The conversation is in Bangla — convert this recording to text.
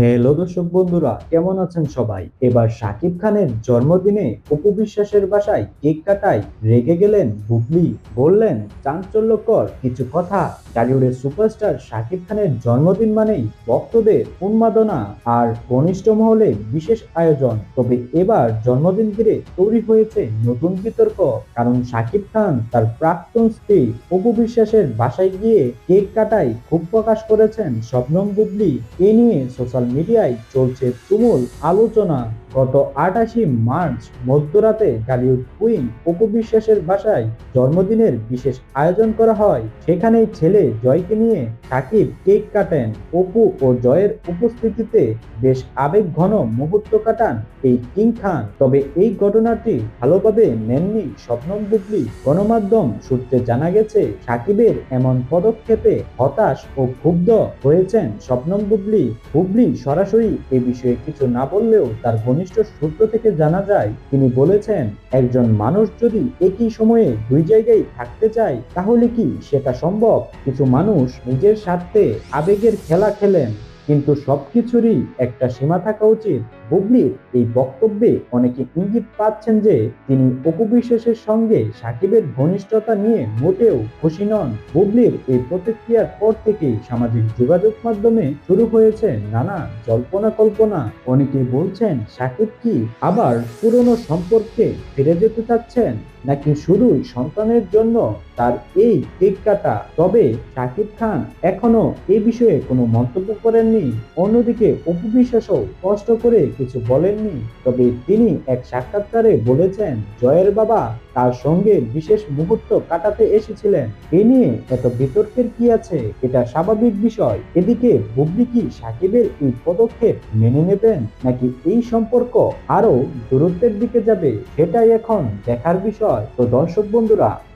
হ্যালো দর্শক বন্ধুরা, কেমন আছেন সবাই? এবার শাকিব খানের জন্মদিনে অপু বিশ্বাসের বাসায় কেক কাটায় রেগে গেলেন বুবলি। বললেন, চাঞ্চল্যকর কিছু কথা। টলিউডের সুপারস্টার শাকিব খানের জন্মদিন মানেই ভক্তদের উন্মাদনা আর ঘনিষ্ঠ মহলে বিশেষ আয়োজন। তবে এবার জন্মদিন ঘিরে তৈরি হয়েছে নতুন বিতর্ক, কারণ শাকিব খান তার প্রাক্তন স্ত্রী অপু বিশ্বাসের বাসায় গিয়ে কেক কাটায় ক্ষোভ প্রকাশ করেছেন স্বপ্নম বুবলি। এ নিয়ে সোশ্যাল মিডিয়ায় চলছে তুমুল আলোচনা। গত আটাশি মার্চ মধ্যরাতে গালিউড কুইন অপু বিশ্বাসের বাসায় জন্মদিনের বিশেষ আয়োজন করা হয়। সেখানেই ছেলে জয়কে নিয়ে সাকিব, কেক কাটেন, অপু ও জয়ের উপস্থিতিতে বেশ আবেগ ঘন মুহূর্ত কাটান এই কিং খান। তবে এই ঘটনাটি ভালোভাবে নেননি স্বপ্নম বুবলি। গণমাধ্যম সূত্রে জানা গেছে, সাকিবের এমন পদক্ষেপে হতাশ ও ক্ষুব্ধ হয়েছেন স্বপ্নম বুবলি। বুবলি সরাসরি এ বিষয়ে কিছু না বললেও তার ঘনিষ্ঠ সূত্র থেকে জানা যায়, তিনি বলেছেন, একজন মানুষ যদি একই সময়ে দুই জায়গায় থাকতে চায়, তাহলে কি সেটা সম্ভব? কিছু মানুষ নিজের স্বার্থে আবেগের খেলা খেলেন কিন্তু সবকিছুরই একটা সীমা থাকা উচিত। বুবলির এই বক্তব্যে অনেকে ইঙ্গিত পাচ্ছেন যে তিনি অপু বিশ্বাসের সঙ্গে সাকিবের ঘনিষ্ঠতা নিয়ে মোটেও খুশি নন। বুবলির এই প্রতিক্রিয়ার পর থেকেই সামাজিক যোগাযোগ মাধ্যমে শুরু হয়েছে নানা জল্পনা কল্পনা। অনেকে বলছেন, সাকিব কি আবার পুরনো সম্পর্কে ফিরে যেতে চাচ্ছেন, নাকি শুধুই সন্তানের জন্য তার এই কেক কাটা? তবে শাকিব খান এখনও এ বিষয়ে কোনো মন্তব্য করেননি। অন্যদিকে অপু বিশ্বাসও স্পষ্ট করে কিছু বলেননি, তবে তিনি এক সাক্ষাৎকারে বলেছেন, জয়ের বাবা তার সঙ্গে বিশেষ মুহূর্ত কাটাতে এসেছিলেন। এ নিয়ে এত বিতর্কের কি আছে? এটা স্বাভাবিক বিষয়। এদিকে বুবলি কি সাকিবের এই পদক্ষেপ মেনে নেবেন, নাকি এই সম্পর্ক আরও দূরত্বের দিকে যাবে? সেটাই এখন দেখার বিষয়। তো দর্শক বন্ধুরা